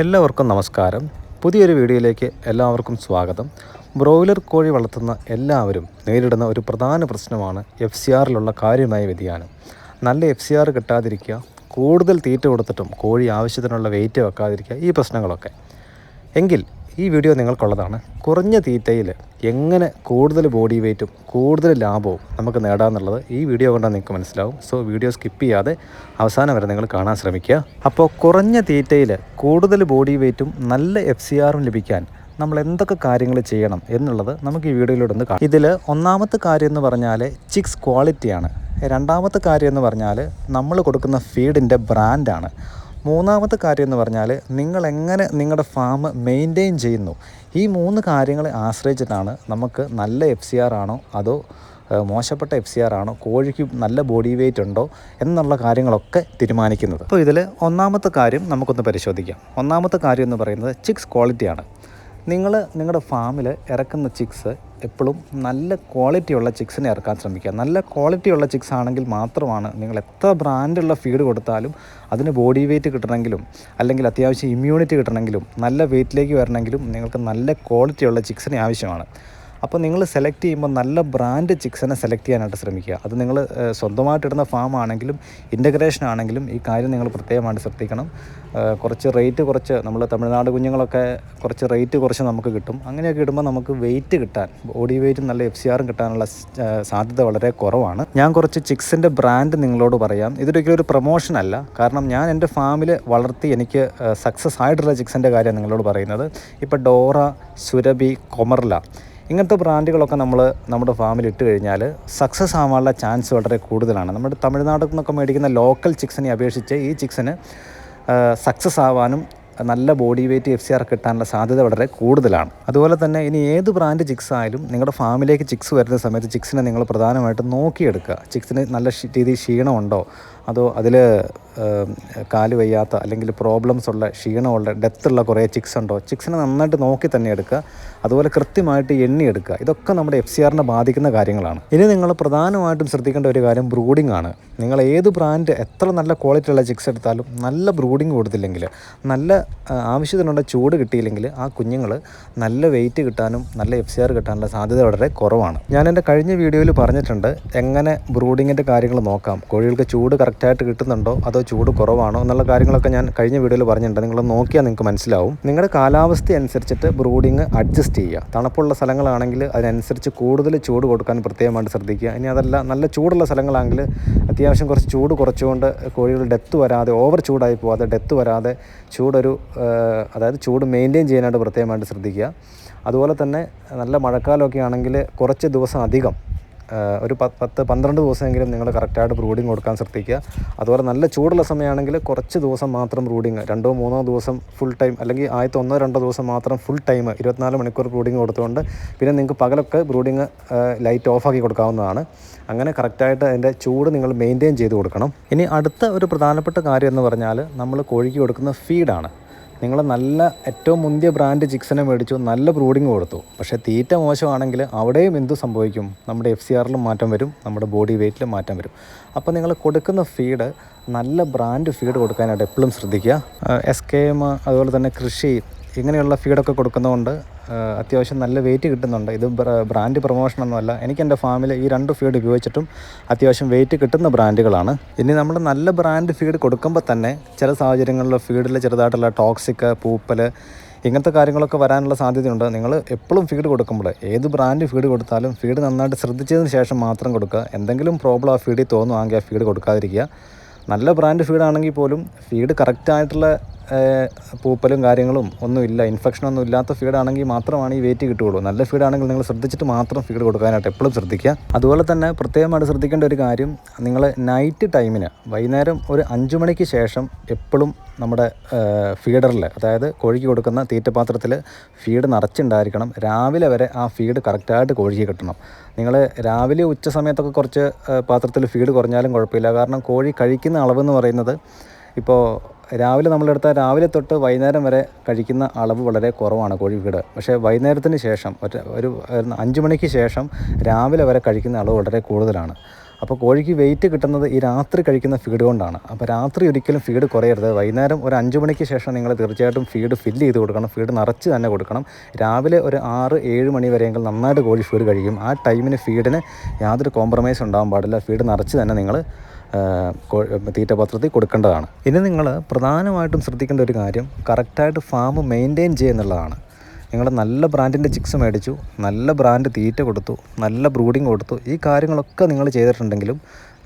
എല്ലാവർക്കും നമസ്കാരം. പുതിയൊരു വീഡിയോയിലേക്ക് എല്ലാവർക്കും സ്വാഗതം. ബ്രോയിലർ കോഴി വളർത്തുന്ന എല്ലാവരും നേരിടുന്ന ഒരു പ്രധാന പ്രശ്നമാണ് എഫ് സി ആറിലുള്ള കാര്യമായ വ്യതിയാനം. നല്ല എഫ് സി ആർ കിട്ടാതിരിക്കുക കൂടുതൽ തീറ്റ കൊടുത്തിട്ടും കോഴി ആവശ്യത്തിനുള്ള വെയിറ്റ് വെക്കാതിരിക്കുക ഈ പ്രശ്നങ്ങളൊക്കെ. എങ്കിൽ ഈ വീഡിയോ നിങ്ങൾക്കുള്ളതാണ്. കുറഞ്ഞ തീറ്റയിൽ എങ്ങനെ കൂടുതൽ ബോഡി വെയ്റ്റും കൂടുതൽ ലാഭവും നമുക്ക് നേടാമെന്നുള്ളത് ഈ വീഡിയോ കണ്ടാൽ നിങ്ങൾക്ക് മനസ്സിലാവും. സോ വീഡിയോ സ്കിപ്പ് ചെയ്യാതെ അവസാനം വരെ നിങ്ങൾ കാണാൻ ശ്രമിക്കുക. അപ്പോൾ കുറഞ്ഞ തീറ്റയിൽ കൂടുതൽ ബോഡി വെയ്റ്റും നല്ല എഫ് സി ആറും ലഭിക്കാൻ നമ്മൾ എന്തൊക്കെ കാര്യങ്ങൾ ചെയ്യണം എന്നുള്ളത് നമുക്ക് ഈ വീഡിയോയിലൂടെ ഒന്ന് കാണാം. ഇതിൽ ഒന്നാമത്തെ കാര്യം എന്ന് പറഞ്ഞാൽ ചിക്സ് ക്വാളിറ്റിയാണ് രണ്ടാമത്തെ കാര്യം എന്ന് പറഞ്ഞാൽ നമ്മൾ കൊടുക്കുന്ന ഫീഡിന്റെ ബ്രാൻഡാണ് മൂന്നാമത്തെ കാര്യം എന്ന് പറഞ്ഞാൽ നിങ്ങൾ എങ്ങനെ നിങ്ങളുടെ ഫാം മെയിന്റെയിൻ ചെയ്യുന്നു? ഈ മൂന്ന് കാര്യങ്ങളെ ആശ്രയിച്ചിട്ടാണ് നമുക്ക് നല്ല എഫ് സി ആർ ആണോ അതോ മോശപ്പെട്ട എഫ് സി ആർ ആണോ കോഴിക്ക് നല്ല ബോഡി വെയിറ്റ് ഉണ്ടോ എന്നുള്ള കാര്യങ്ങളൊക്കെ തീരുമാനിക്കുന്നത്. അപ്പോൾ ഇതിൽ ഒന്നാമത്തെ കാര്യം നമുക്കൊന്ന് പരിശോധിക്കാം. ഒന്നാമത്തെ കാര്യം എന്ന് പറയുന്നത് ചിക്സ് ക്വാളിറ്റിയാണ് നിങ്ങൾ നിങ്ങളുടെ ഫാമിൽ ഇറക്കുന്ന ചിക്സ് എപ്പോഴും നല്ല ക്വാളിറ്റിയുള്ള ചിക്സിനെ ഇറക്കാൻ ശ്രമിക്കുക. നല്ല ക്വാളിറ്റിയുള്ള ചിക്സ് ആണെങ്കിൽ മാത്രമാണ് നിങ്ങൾ എത്ര ബ്രാൻഡുള്ള ഫീഡ് കൊടുത്താലും അതിന് ബോഡി വെയിറ്റ് കിട്ടണമെങ്കിലും അല്ലെങ്കിൽ അത്യാവശ്യം ഇമ്മ്യൂണിറ്റി കിട്ടണമെങ്കിലും നല്ല വെയിറ്റിലേക്ക് വരണമെങ്കിലും നിങ്ങൾക്ക് നല്ല ക്വാളിറ്റിയുള്ള ചിക്സിനെ ആവശ്യമാണ്. അപ്പോൾ നിങ്ങൾ സെലക്ട് ചെയ്യുമ്പോൾ നല്ല ബ്രാൻഡ് ചിക്സിനെ സെലക്ട് ചെയ്യാനായിട്ട് ശ്രമിക്കുക. അത് നിങ്ങൾ സ്വന്തമായിട്ടിടുന്ന ഫാം ആണെങ്കിലും ഇന്റഗ്രേഷൻ ആണെങ്കിലും ഈ കാര്യം നിങ്ങൾ പ്രത്യേകമായിട്ട് ശ്രദ്ധിക്കണം. കുറച്ച് റേറ്റ് കുറച്ച് നമ്മൾ തമിഴ്നാട് കുഞ്ഞുങ്ങളൊക്കെ കുറച്ച് റേറ്റ് കുറച്ച് നമുക്ക് കിട്ടും. അങ്ങനെയൊക്കെ ഇടുമ്പോൾ നമുക്ക് വെയിറ്റ് കിട്ടാൻ ബോഡി വെയിറ്റും നല്ല എഫ് സി ആറും കിട്ടാനുള്ള സാധ്യത വളരെ കുറവാണ്. ഞാൻ കുറച്ച് ചിക്സിന്റെ ബ്രാൻഡ് നിങ്ങളോട് പറയാം. ഇതൊരിക്കലും ഒരു പ്രൊമോഷൻ അല്ല. കാരണം ഞാൻ എന്റെ ഫാമിൽ വളർത്തി എനിക്ക് സക്സസ് ആയിട്ടുള്ള ചിക്സിന്റെ കാര്യം നിങ്ങളോട് പറയുന്നത്. ഇപ്പോൾ ഡോറ സുരഭി കൊമർല ഇങ്ങനത്തെ ബ്രാൻഡുകളൊക്കെ നമ്മൾ നമ്മുടെ ഫാമിൽ ഇട്ട് കഴിഞ്ഞാൽ സക്സസ് ആവാനുള്ള ചാൻസ് വളരെ കൂടുതലാണ്. നമ്മുടെ തമിഴ്നാട് നിന്നൊക്കെ മേടിക്കുന്ന ലോക്കൽ ചിക്സിനെ അപേക്ഷിച്ച് ഈ ചിക്സിന് സക്സസ് ആവാനും നല്ല body weight F C R കിട്ടാനുള്ള സാധ്യത വളരെ കൂടുതലാണ്. അതുപോലെ തന്നെ ഇനി ഏത് ബ്രാൻഡ് ചിക്സ് ആയാലും നിങ്ങളുടെ ഫാമിലേക്ക് ചിക്സ് വരുന്ന സമയത്ത് ചിക്സിനെ നിങ്ങൾ പ്രധാനമായിട്ടും നോക്കിയെടുക്കുക. ചിക്സിന് നല്ല രീതിയിൽ ക്ഷീണമുണ്ടോ? അതോ അതിൽ കാൽ വയ്യാത്ത അല്ലെങ്കിൽ പ്രോബ്ലംസ് ഉള്ള ക്ഷീണമുള്ള ഡെത്തുള്ള കുറേ ചിക്സ് ഉണ്ടോ? ചിക്സിനെ നന്നായിട്ട് നോക്കി തന്നെ എടുക്കുക. അതുപോലെ കൃത്യമായിട്ട് എണ്ണി എടുക്കുക. ഇതൊക്കെ നമ്മുടെ എഫ് സി ആറിനെ ബാധിക്കുന്ന കാര്യങ്ങളാണ്. ഇനി നിങ്ങൾ പ്രധാനമായിട്ടും ശ്രദ്ധിക്കേണ്ട ഒരു കാര്യം ബ്രൂഡിംഗ് ആണ്. നിങ്ങൾ ഏത് ബ്രാൻഡ് എത്ര നല്ല ക്വാളിറ്റി ഉള്ള ചിക്സ് എടുത്താലും നല്ല ബ്രൂഡിംഗ് കൊടുത്തില്ലെങ്കിൽ നല്ല ആവശ്യത്തിനുള്ള ചൂട് കിട്ടിയില്ലെങ്കിൽ ആ കുഞ്ഞുങ്ങൾ നല്ല വെയിറ്റ് കിട്ടാനും നല്ല എഫ് സി ആർ കിട്ടാനുള്ള സാധ്യത വളരെ കുറവാണ്. ഞാൻ എന്റെ കഴിഞ്ഞ വീഡിയോയിൽ പറഞ്ഞിട്ടുണ്ട് എങ്ങനെ ബ്രൂഡിങ്ങിന്റെ കാര്യങ്ങൾ നോക്കാം. കോഴികൾക്ക് ചൂട് കറക്റ്റായിട്ട് കിട്ടുന്നുണ്ടോ? അതോ ചൂട് കുറവാണോ? എന്നുള്ള കാര്യങ്ങളൊക്കെ ഞാൻ കഴിഞ്ഞ വീഡിയോയിൽ പറഞ്ഞിട്ടുണ്ട്. നിങ്ങൾ നോക്കിയാൽ നിങ്ങൾക്ക് മനസ്സിലാവും. നിങ്ങളുടെ കാലാവസ്ഥ അനുസരിച്ചിട്ട് ബ്രൂഡിങ് അഡ്ജസ്റ്റ് ചെയ്യുക. തണുപ്പുള്ള സ്ഥലങ്ങളാണെങ്കിൽ അതിനനുസരിച്ച് കൂടുതൽ ചൂട് കൊടുക്കാൻ പ്രത്യേകമായിട്ട് ശ്രദ്ധിക്കുക. ഇനി അതല്ല നല്ല ചൂടുള്ള സ്ഥലങ്ങളാണെങ്കിൽ അത്യാവശ്യം കുറച്ച് ചൂട് കുറച്ചുകൊണ്ട് കോഴികൾ ഡെത്ത് വരാതെ ഓവർ ചൂടായി പോവാതെ ഡെത്ത് വരാതെ ചൂടൊരു അതായത് ചൂട് മെയിന്റെയിൻ ചെയ്യാനായിട്ട് പ്രത്യേകമായിട്ട് ശ്രദ്ധിക്കുക. അതുപോലെ തന്നെ നല്ല മഴക്കാലമൊക്കെ ആണെങ്കിൽ കുറച്ച് ദിവസം അധികം ഒരു പത്ത് പന്ത്രണ്ട് ദിവസമെങ്കിലും നിങ്ങൾ കറക്റ്റായിട്ട് ബ്രൂഡിങ് കൊടുക്കാൻ ശ്രദ്ധിക്കുക. അതുപോലെ നല്ല ചൂടുള്ള സമയമാണെങ്കിൽ കുറച്ച് ദിവസം മാത്രം ബ്രൂഡിങ് രണ്ടോ മൂന്നോ ദിവസം ഫുൾ ടൈം അല്ലെങ്കിൽ ആദ്യത്തെ ഒന്നോ രണ്ടോ ദിവസം മാത്രം ഫുൾ ടൈം ഇരുപത്തിനാല് മണിക്കൂർ ബ്രൂഡിങ് കൊടുത്തുകൊണ്ട് പിന്നെ നിങ്ങൾക്ക് പകലൊക്കെ ബ്രൂഡിങ് ലൈറ്റ് ഓഫാക്കി കൊടുക്കാവുന്നതാണ്. അങ്ങനെ കറക്റ്റായിട്ട് അതിന്റെ ചൂട് നിങ്ങൾ മെയിന്റെയിൻ ചെയ്ത് കൊടുക്കണം. ഇനി അടുത്ത ഒരു പ്രധാനപ്പെട്ട കാര്യം എന്ന് പറഞ്ഞാൽ നമ്മൾ കോഴിക്ക് കൊടുക്കുന്ന ഫീഡാണ് നിങ്ങൾ നല്ല ഏറ്റവും മുന്തിയ ബ്രാൻഡ് ചിക്സിനെ മേടിച്ചു നല്ല ബ്രൂഡിങ് കൊടുത്തു. പക്ഷേ തീറ്റ മോശമാണെങ്കിൽ അവിടെയും എന്തു സംഭവിക്കും? നമ്മുടെ എഫ് സി ആറിലും മാറ്റം വരും നമ്മുടെ ബോഡി വെയ്റ്റിലും മാറ്റം വരും. അപ്പോൾ നിങ്ങൾ കൊടുക്കുന്ന ഫീഡ് നല്ല ബ്രാൻഡ് ഫീഡ് കൊടുക്കാനായിട്ട് എപ്പോഴും ശ്രദ്ധിക്കുക. എസ് കെ എം അതുപോലെ തന്നെ കൃഷി ഇങ്ങനെയുള്ള ഫീഡൊക്കെ കൊടുക്കുന്നതുകൊണ്ട് അത്യാവശ്യം നല്ല വെയിറ്റ് കിട്ടുന്നുണ്ട്. ഇത് ബ്രാൻഡ് പ്രൊമോഷനൊന്നുമല്ല എനിക്ക് എന്റെ ഫാമിൽ ഈ രണ്ട് ഫീഡ് ഉപയോഗിച്ചിട്ടും അത്യാവശ്യം വെയിറ്റ് കിട്ടുന്ന ബ്രാൻഡുകളാണ് ഇനി നമ്മൾ നല്ല ബ്രാൻഡ് ഫീഡ് കൊടുക്കുമ്പോൾ തന്നെ ചില സാഹചര്യങ്ങളിൽ ഫീഡിൽ ചെറുതായിട്ടുള്ള ടോക്സിക് പൂപ്പൽ ഇങ്ങനത്തെ കാര്യങ്ങളൊക്കെ വരാനുള്ള സാധ്യതയുണ്ട്. നിങ്ങൾ എപ്പോഴും ഫീഡ് കൊടുക്കുമ്പോൾ ഏത് ബ്രാൻഡ് ഫീഡ് കൊടുത്താലും ഫീഡ് നന്നായിട്ട് ശ്രദ്ധിച്ചതിന് ശേഷം മാത്രം കൊടുക്കുക. എന്തെങ്കിലും പ്രോബ്ലം ആ ഫീഡിൽ തോന്നുവാണെങ്കിൽ ആ ഫീഡ് കൊടുക്കാതിരിക്കുക. നല്ല ബ്രാൻഡ് ഫീഡാണെങ്കിൽ പോലും ഫീഡ് കറക്റ്റായിട്ടുള്ള പൂപ്പലും കാര്യങ്ങളും ഒന്നുമില്ല. ഇൻഫെക്ഷനൊന്നും ഇല്ലാത്ത ഫീഡാണെങ്കിൽ മാത്രമാണ് ഈ വെയിറ്റ് കിട്ടുകയുള്ളൂ. നല്ല ഫീഡാണെങ്കിൽ നിങ്ങൾ ശ്രദ്ധിച്ചിട്ട് മാത്രം ഫീഡ് കൊടുക്കാനായിട്ട് എപ്പോഴും ശ്രദ്ധിക്കുക. അതുപോലെ തന്നെ പ്രത്യേകമായിട്ട് ശ്രദ്ധിക്കേണ്ട ഒരു കാര്യം നിങ്ങൾ നൈറ്റ് ടൈമിന് വൈകുന്നേരം ഒരു അഞ്ച് മണിക്ക് ശേഷം എപ്പോഴും നമ്മുടെ ഫീഡറിൽ അതായത് കോഴിക്ക് കൊടുക്കുന്ന തീറ്റപാത്രത്തിൽ ഫീഡ് നിറച്ചുണ്ടായിരിക്കണം രാവിലെ വരെ ആ ഫീഡ് കറക്റ്റായിട്ട് കോഴിക്ക് കിട്ടണം. നിങ്ങൾ രാവിലെ ഉച്ച സമയത്തൊക്കെ കുറച്ച് പാത്രത്തിൽ ഫീഡ് കുറഞ്ഞാലും കുഴപ്പമില്ല. കാരണം കോഴി കഴിക്കുന്ന അളവെന്ന് പറയുന്നത് ഇപ്പോൾ രാവിലെ നമ്മളെടുത്താൽ രാവിലെ തൊട്ട് വൈകുന്നേരം വരെ കഴിക്കുന്ന അളവ് വളരെ കുറവാണ് കോഴി ഫീഡ് പക്ഷേ വൈകുന്നേരത്തിന് ശേഷം ഒരു അഞ്ച് മണിക്ക് ശേഷം രാവിലെ വരെ കഴിക്കുന്ന അളവ് വളരെ കൂടുതലാണ്. അപ്പോൾ കോഴിക്ക് വെയിറ്റ് കിട്ടുന്നത് ഈ രാത്രി കഴിക്കുന്ന ഫീഡ് കൊണ്ടാണ്. അപ്പോൾ രാത്രി ഒരിക്കലും ഫീഡ് കുറയരുത്. വൈകുന്നേരം ഒരു അഞ്ച് മണിക്ക് ശേഷം നിങ്ങൾ തീർച്ചയായിട്ടും ഫീഡ് ഫില്ല് ചെയ്ത് കൊടുക്കണം. ഫീഡ് നിറച്ച് തന്നെ കൊടുക്കണം. രാവിലെ ഒരു ആറ് ഏഴ് മണി വരെയെങ്കിൽ നന്നായിട്ട് കോഴി ഫീഡ് കഴിക്കും ആ ടൈമിന് ഫീഡിന് യാതൊരു കോംപ്രമൈസ് ഉണ്ടാകാൻ പാടില്ല. ഫീഡ് നിറച്ച് തന്നെ നിങ്ങൾ തീറ്റപത്രത്തിൽ കൊടുക്കേണ്ടതാണ്. ഇനി നിങ്ങൾ പ്രധാനമായിട്ടും ശ്രദ്ധിക്കേണ്ട ഒരു കാര്യം കറക്റ്റായിട്ട് ഫാം മെയിന്റെയിൻ ചെയ്യുക എന്നുള്ളതാണ്. നിങ്ങൾ നല്ല ബ്രാൻഡിന്റെ ചിക്സ് മേടിച്ചു നല്ല ബ്രാൻഡ് തീറ്റ കൊടുത്തു നല്ല ബ്രൂഡിങ് കൊടുത്തു ഈ കാര്യങ്ങളൊക്കെ നിങ്ങൾ ചെയ്തിട്ടുണ്ടെങ്കിലും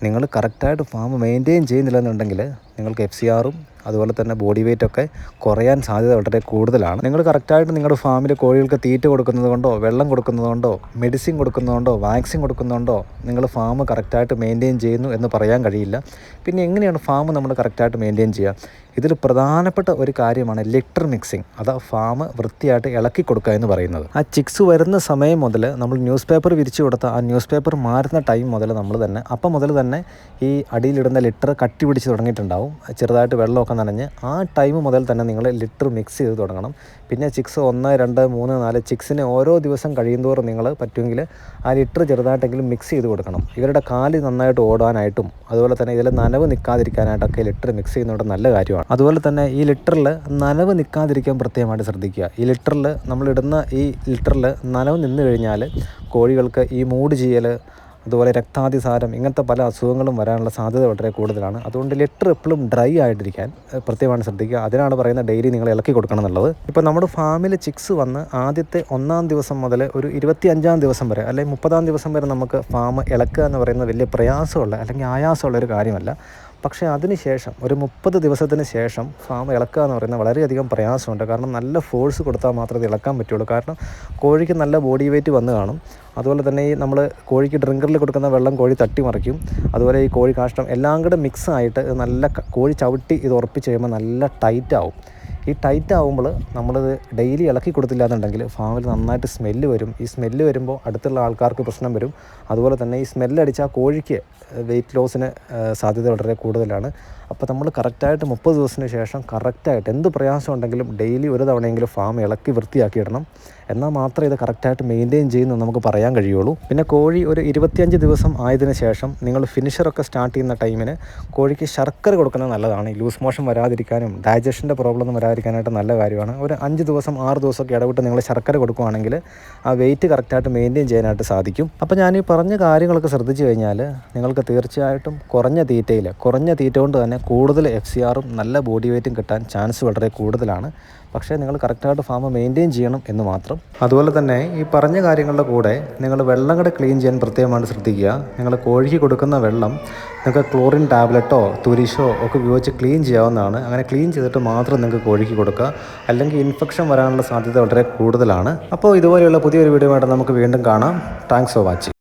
നിങ്ങൾ കറക്റ്റായിട്ട് ഫാം മെയിന്റെയിൻ ചെയ്യുന്നില്ലെന്നുണ്ടെങ്കിൽ നിങ്ങൾക്ക് എഫ് സി ആറും അതുപോലെ തന്നെ ബോഡി വെയിറ്റ് ഒക്കെ കുറയാൻ സാധ്യത വളരെ കൂടുതലാണ്. നിങ്ങൾ കറക്റ്റായിട്ട് നിങ്ങളുടെ ഫാമിൽ കോഴികൾക്ക് തീറ്റ കൊടുക്കുന്നത് കൊണ്ടോ വെള്ളം കൊടുക്കുന്നത് കൊണ്ടോ മെഡിസിൻ കൊടുക്കുന്നതുകൊണ്ടോ വാക്സിൻ കൊടുക്കുന്നതുകൊണ്ടോ നിങ്ങൾ ഫാം കറക്റ്റായിട്ട് മെയിന്റെയിൻ ചെയ്യുന്നു എന്ന് പറയാൻ കഴിയില്ല. പിന്നെ എങ്ങനെയാണ് ഫാം നമ്മൾ കറക്റ്റായിട്ട് മെയിന്റെയിൻ ചെയ്യുക? ഇതിൽ പ്രധാനപ്പെട്ട ഒരു കാര്യമാണ് ലിറ്റർ മിക്സിംഗ് അതാ ഫാം വൃത്തിയായിട്ട് ഇളക്കി കൊടുക്കുക എന്ന് പറയുന്നത്. ആ ചിക്സ് വരുന്ന സമയം മുതൽ നമ്മൾ ന്യൂസ് പേപ്പർ വിരിച്ചു കൊടുത്ത ആ ന്യൂസ് പേപ്പർ മാറുന്ന ടൈം മുതൽ നമ്മൾ തന്നെ അപ്പം മുതൽ തന്നെ ഈ അടിയിലിടുന്ന ലിറ്റർ കട്ടി പിടിച്ച് തുടങ്ങിയിട്ടുണ്ടാവും. ചെറുതായിട്ട് വെള്ളമൊക്കെ നനഞ്ഞ് ആ ടൈം മുതൽ തന്നെ നിങ്ങൾ ലിറ്റർ മിക്സ് ചെയ്ത് തുടങ്ങണം. പിന്നെ ചിക്സ് ഒന്ന് രണ്ട് മൂന്ന് നാല് ചിക്സിന് ഓരോ ദിവസം കഴിയുന്തോറും നിങ്ങൾ പറ്റുമെങ്കിൽ ആ ലിറ്റർ ചെറുതായിട്ടെങ്കിലും മിക്സ് ചെയ്ത് കൊടുക്കണം. ഇവരുടെ കാൽ നന്നായിട്ട് ഓടാനായിട്ടും അതുപോലെ തന്നെ ഇതിൽ നനവ് നിൽക്കാതിരിക്കാനായിട്ടൊക്കെ ലിറ്റർ മിക്സ് ചെയ്യുന്നത് നല്ല കാര്യമാണ്. അതുപോലെ തന്നെ ഈ ലിറ്ററിൽ നനവ് നിൽക്കാതിരിക്കാൻ പ്രത്യേകമായിട്ട് ശ്രദ്ധിക്കുക. ഈ ലിറ്ററിൽ നമ്മളിടുന്ന ഈ ലിറ്ററിൽ നനവ് നിന്ന് കഴിഞ്ഞാൽ കോഴികൾക്ക് ഈ മൂട് ചെയ്യൽ അതുപോലെ രക്താതിസാരം ഇങ്ങനത്തെ പല അസുഖങ്ങളും വരാനുള്ള സാധ്യത വളരെ കൂടുതലാണ്. അതുകൊണ്ട് ലെറ്റർ എപ്പോഴും ഡ്രൈ ആയിട്ടിരിക്കാൻ പ്രത്യേകമാണ് ശ്രദ്ധിക്കുക. അതിനാണ് പറയുന്നത് ഡെയിലി നിങ്ങൾ ഇളക്കി കൊടുക്കണം എന്നുള്ളത്. ഇപ്പോൾ നമ്മുടെ ഫാമിൽ ചിക്സ് വന്ന് ആദ്യത്തെ ഒന്നാം ദിവസം മുതൽ ഒരു ഇരുപത്തി അഞ്ചാം ദിവസം വരെ അല്ലെങ്കിൽ മുപ്പതാം ദിവസം വരെ നമുക്ക് ഫാം ഇളക്കുക എന്ന് പറയുന്നത് വലിയ പ്രയാസമുള്ള അല്ലെങ്കിൽ ആയാസമുള്ള ഒരു കാര്യമല്ല. പക്ഷേ അതിനുശേഷം ഒരു മുപ്പത് ദിവസത്തിന് ശേഷം ഫാം ഇളക്കുക എന്ന് പറയുന്നത് വളരെയധികം പ്രയാസമുണ്ട്. കാരണം നല്ല ഫോഴ്സ് കൊടുത്താൽ മാത്രമേ ഇത് ഇളക്കാൻ പറ്റുള്ളൂ. കാരണം കോഴിക്ക് നല്ല ബോഡി വെയിറ്റ് വന്ന് കാണും. അതുപോലെ തന്നെ ഈ നമ്മൾ കോഴിക്ക് ഡ്രിങ്കറിൽ കൊടുക്കുന്ന വെള്ളം കോഴി തട്ടി തട്ടിമറിക്കും. അതുപോലെ ഈ കോഴി കാഷ്ടം എല്ലാം കൂടെ മിക്സ് ആയിട്ട് നല്ല കോഴി ചവിട്ടി ഇത് ഉറപ്പിച്ച് കഴിയുമ്പോൾ നല്ല ടൈറ്റ് ആവും. ഈ ടൈറ്റ് ആകുമ്പോൾ നമ്മളിത് ഡെയിലി ഇളക്കി കൊടുത്തില്ല എന്നുണ്ടെങ്കിൽ ഫാമിൽ നന്നായിട്ട് സ്മെല്ല് വരും. ഈ സ്മെല്ല് വരുമ്പോൾ അടുത്തുള്ള ആൾക്കാർക്ക് പ്രശ്നം വരും. അതുപോലെ തന്നെ ഈ സ്മെല്ലടിച്ചാൽ കോഴിക്ക് വെയിറ്റ് ലോസിന് സാധ്യത വളരെ കൂടുതലാണ്. അപ്പോൾ നമ്മൾ കറക്റ്റായിട്ട് മുപ്പത് ദിവസത്തിന് ശേഷം കറക്റ്റായിട്ട് എന്ത് പ്രയാസം ഉണ്ടെങ്കിലും ഡെയിലി ഒരു തവണയെങ്കിലും ഫാം ഇളക്കി വൃത്തിയാക്കി ഇടണം എന്നാൽ മാത്രമേ ഇത് കറക്റ്റായിട്ട് മെയിന്റെയിൻ ചെയ്യുന്നു നമുക്ക് പറയാൻ കഴിയുള്ളൂ. പിന്നെ കോഴി ഒരു ഇരുപത്തിയഞ്ച് ദിവസം ആയതിനു ശേഷം നിങ്ങൾ ഫിനിഷറൊക്കെ സ്റ്റാർട്ട് ചെയ്യുന്ന ടൈമിന് കോഴിക്ക് ശർക്കര കൊടുക്കുന്നത് നല്ലതാണ്. ലൂസ് മോഷൻ വരാതിരിക്കാനും ഡൈജഷന്റെ പ്രോബ്ലം ഒന്നും വരാതിരിക്കാനായിട്ട് നല്ല കാര്യമാണ്. ഒരു അഞ്ച് ദിവസം ആറ് ദിവസമൊക്കെ ഇടവിട്ട് നിങ്ങൾ ശർക്കര കൊടുക്കുകയാണെങ്കിൽ ആ വെയിറ്റ് കറക്റ്റായിട്ട് മെയിന്റെയിൻ ചെയ്യാനായിട്ട് സാധിക്കും. അപ്പോൾ ഞാൻ ഈ പറഞ്ഞ കാര്യങ്ങളൊക്കെ ശ്രദ്ധിച്ചു കഴിഞ്ഞാൽ നിങ്ങൾക്ക് തീർച്ചയായിട്ടും കുറഞ്ഞ തീറ്റയിൽ കുറഞ്ഞ തീറ്റ കൊണ്ട് കൂടുതൽ എഫ് സി ആറും നല്ല ബോഡി വെയ്റ്റും കിട്ടാൻ ചാൻസ് വളരെ കൂടുതലാണ്. പക്ഷേ നിങ്ങൾ കറക്റ്റായിട്ട് ഫാം മെയിന്റെയിൻ ചെയ്യണം എന്ന് മാത്രം. അതുപോലെ തന്നെ ഈ പറഞ്ഞ കാര്യങ്ങളുടെ കൂടെ നിങ്ങൾ വെള്ളം കൂടെ ക്ലീൻ ചെയ്യാൻ പ്രത്യേകമായിട്ട് ശ്രദ്ധിക്കുക. നിങ്ങൾ കോഴിക്ക് കൊടുക്കുന്ന വെള്ളം നിങ്ങൾക്ക് ക്ലോറിൻ ടാബ്ലറ്റോ തുരിശോ ഒക്കെ ഉപയോഗിച്ച് ക്ലീൻ ചെയ്യാവുന്നതാണ്. അങ്ങനെ ക്ലീൻ ചെയ്തിട്ട് മാത്രം നിങ്ങൾക്ക് കോഴിക്ക് കൊടുക്കുക. അല്ലെങ്കിൽ ഇൻഫെക്ഷൻ വരാനുള്ള സാധ്യത വളരെ കൂടുതലാണ്. അപ്പോൾ ഇതുപോലെയുള്ള പുതിയൊരു വീഡിയോ ആയിട്ട് നമുക്ക് വീണ്ടും കാണാം. Thanks for watching